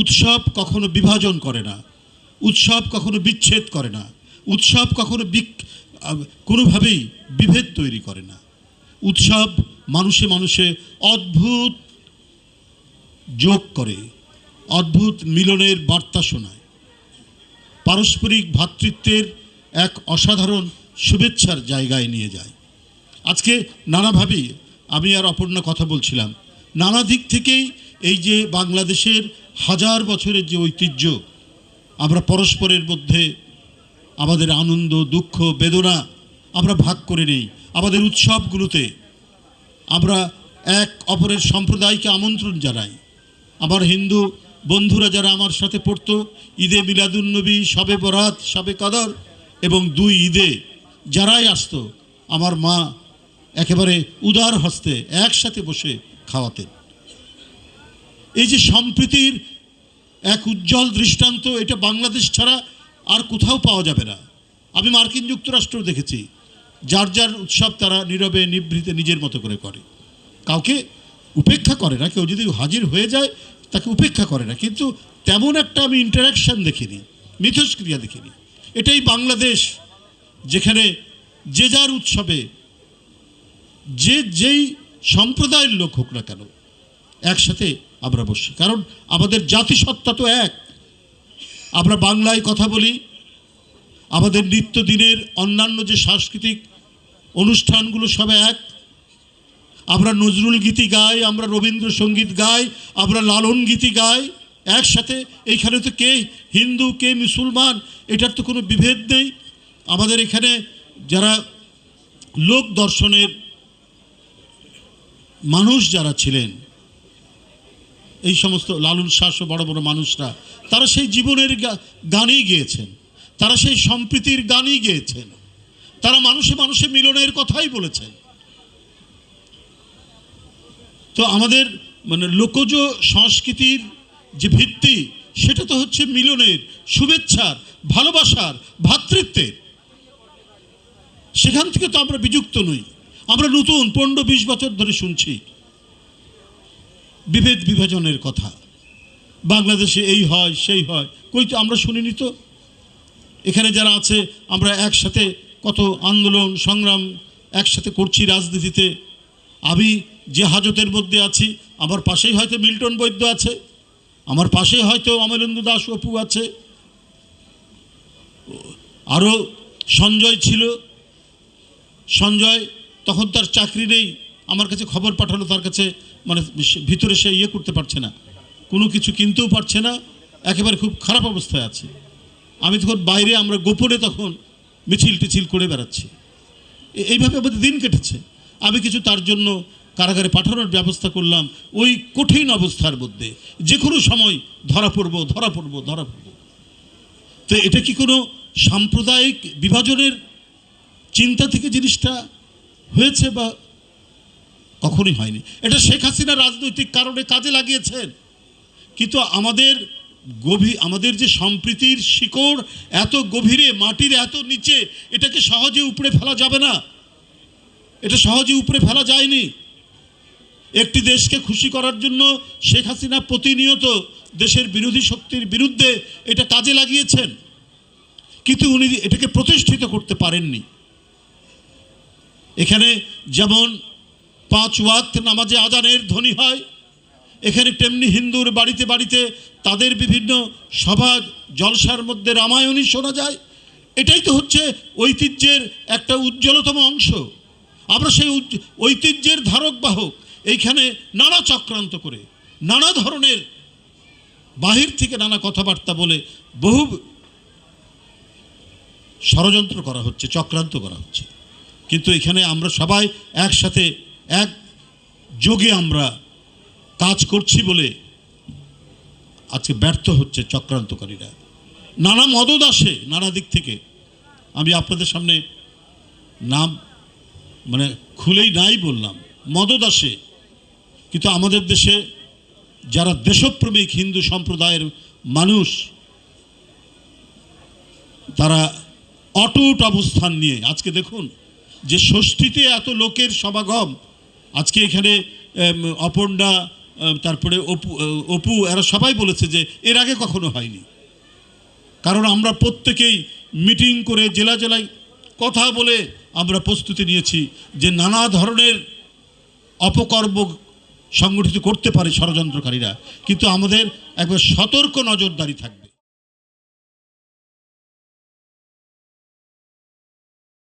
উৎসব কখনো বিভাজন করে না, উৎসব কখনো বিচ্ছেদ করে না, উৎসব কখনো কোনোভাবেই বিভেদ তৈরি করে না। উৎসব মানুষে মানুষে অদ্ভুত যোগ করে, অদ্ভুত মিলনের বার্তা শোনায়। পারস্পরিক ভ্রাতৃত্বের এক অসাধারণ শুভেচ্ছার জায়গায় নিয়ে যায়। আজকে নানাভাবেই আমি আর অপর্ণা কথা বলছিলাম। নানা দিক থেকেই এই যে বাংলাদেশের হাজার বছরের যে ঐতিহ্য, আমরা পরস্পরের মধ্যে আমাদের আনন্দ, দুঃখ, বেদনা আমরা ভাগ করে নেই। আমাদের উৎসবগুলোতে আমরা এক অপরের সম্প্রদায়কে আমন্ত্রণ জানাই। আমার হিন্দু বন্ধুরা যারা আমার সাথে পড়তো, ঈদে মিলাদুন্নবী সবে বরাত, সবে কদর এবং দুই ঈদে যারাই আসতো, আমার মা একেবারে উদার হস্তে একসাথে বসে খাওয়াতেন। এই যে সম্প্রীতির এক উজ্জ্বল দৃষ্টান্ত, এটা বাংলাদেশ ছাড়া আর কোথাও পাওয়া যাবে না। আমি মার্কিন যুক্তরাষ্ট্র দেখেছি। যার যার উৎসব তারা নীরবে, নিভৃতে নিজের মতো করে করে। কাউকে উপেক্ষা করে না, কেউ যদি হাজির হয়ে যায়, তাকে উপেক্ষা করে না। কিন্তু তেমন একটা আমি ইন্টারাকশান দেখিনি, মিথস্ক্রিয়া দেখিনি। এটাই বাংলাদেশ, যেখানে যে যার উৎসবে, যে যেই সম্প্রদায়ের লোক হোক না কেন, একসাথে আমরা বসি কারণ আমাদের জাতিসত্তা তো এক। আমরা বাংলায় কথা বলি, আমাদের নিত্যদিনের অন্যান্য যে সাংস্কৃতিক অনুষ্ঠানগুলো সব এক। আমরা নজরুল গীতি গাই, আমরা রবীন্দ্রসঙ্গীত গাই, আমরা লালন গীতি গাই, একসাথে। এইখানে তো কে হিন্দু, কে মুসলমান, এটার তো কোনো বিভেদ নেই। আমাদের এখানে যারা লোক দর্শনের মানুষ যারা ছিলেন এই সমস্ত লালন শাস ও বড় বড় মানুষরা, তারা সেই জীবনের গানই গেয়েছেন। তারা সেই সম্প্রীতির গানই গেয়েছেন। তারা মানুষে মানুষে মিলনের কথাই বলেছেন। তো আমাদের মানে লোকজ সংস্কৃতির যে ভিত্তি, সেটা তো হচ্ছে মিলনের, শুভেচ্ছার, ভালোবাসার ভ্রাতৃত্বের সেখান থেকে তো আমরা বিযুক্ত নই। আমরা নতুন, পনেরো, বিশ বছর ধরে শুনছি। বিভেদ বিভাজনের কথা। বাংলাদেশে এই হয়, সেই হয়। কই তো, আমরা শুনিনি তো? এখানে যারা আছে, আমরা একসাথে কত আন্দোলন, সংগ্রাম একসাথে করছি রাজনীতিতে। আমি যে হাজতের মধ্যে আছি, আমার পাশেই হয়তো মিল্টন বৈদ্য আছে, আমার পাশে হয়তো অমলেন্দু দাস অপু আছে। আরও সঞ্জয় ছিল। সঞ্জয় তখন তার চাকরি নেই, আমার কাছে খবর পাঠালো, তার কাছে মানে ভিতরে সে ইয়ে করতে পারছে না। কোনো কিছু কিনতেও পারছে না, একেবারে খুব খারাপ অবস্থায় আছে। আমি তখন বাইরে আমরা গোপনে তখন মিছিল টিছিল করে বেড়াচ্ছি। এইভাবে আমাদের দিন কেটেছে। আমি কিছু তার জন্য কারাগারে পাঠানোর ব্যবস্থা করলাম ওই কঠিন অবস্থার মধ্যে। যে কোনো সময় ধরা পড়ব ধরা পড়ব, ধরা পড়ব। তো এটা কি কোনো সাম্প্রদায়িক বিভাজনের চিন্তা থেকে জিনিসটা হয়েছে বা কখনোই হয়নি। এটা শেখ হাসিনা রাজনৈতিক কারণে কাজে লাগিয়েছেন। কিন্তু আমাদের গভীর আমাদের যে সম্প্রীতির শিকড় এত গভীরে, মাটির এত নিচে, এটাকে সহজে উপড়ে ফেলা যাবে না। এটা সহজে উপড়ে ফেলা যায়নি। একটি দেশকে খুশি করার জন্য শেখ হাসিনা প্রতিনিয়ত দেশের বিরোধী শক্তির বিরুদ্ধে এটা কাজে লাগিয়েছেন। কিন্তু উনি এটাকে প্রতিষ্ঠিত করতে পারেননি। এখানে যেমন পাঁচ ওয়াক্ত নামাজে আজানের ধ্বনি হয়। এখানে তেমনি হিন্দুর বাড়িতে বাড়িতে তাদের বিভিন্ন সভা, জলসার মধ্যে রামায়ণই শোনা যায়। এটাই তো হচ্ছে ঐতিহ্যের একটা উজ্জ্বলতম অংশ। আমরা সেই ঐতিহ্যের ধারক বাহক এইখানে নানা চক্রান্ত করে, নানা ধরনের বাহির থেকে নানা কথাবার্তা বলে বহু ষড়যন্ত্র করা হচ্ছে, চক্রান্ত করা হচ্ছে। কিন্তু এখানে আমরা সবাই একসাথে এক যোগে আমরা কাজ করছি বলে আজকে ব্যর্থ হচ্ছে চক্রান্তকারীরা। নানা মদত আসে নানা দিক থেকে। আমি আপনাদের সামনে নাম মানে খুলেই নাই বললাম মদত আসে। কিন্তু আমাদের দেশে যারা দেশপ্রেমিক হিন্দু সম্প্রদায়ের মানুষ, তারা অটুট অবস্থান নিয়ে, আজকে দেখুন যে ষষ্ঠীতে এত লোকের সমাগম আজকে এখানে অপর্ণা তারপরে অপু অপু, এরা সবাই বলেছে যে এর আগে কখনো হয়নি। কারণ আমরা প্রত্যেকেই মিটিং করে জেলা জেলায় কথা বলে আমরা প্রস্তুতি নিয়েছি যে নানা ধরনের অপকর্ম সংগঠিত করতে পারে ষড়যন্ত্রকারীরা। কিন্তু আমাদের একবার সতর্ক নজরদারি থাকবে।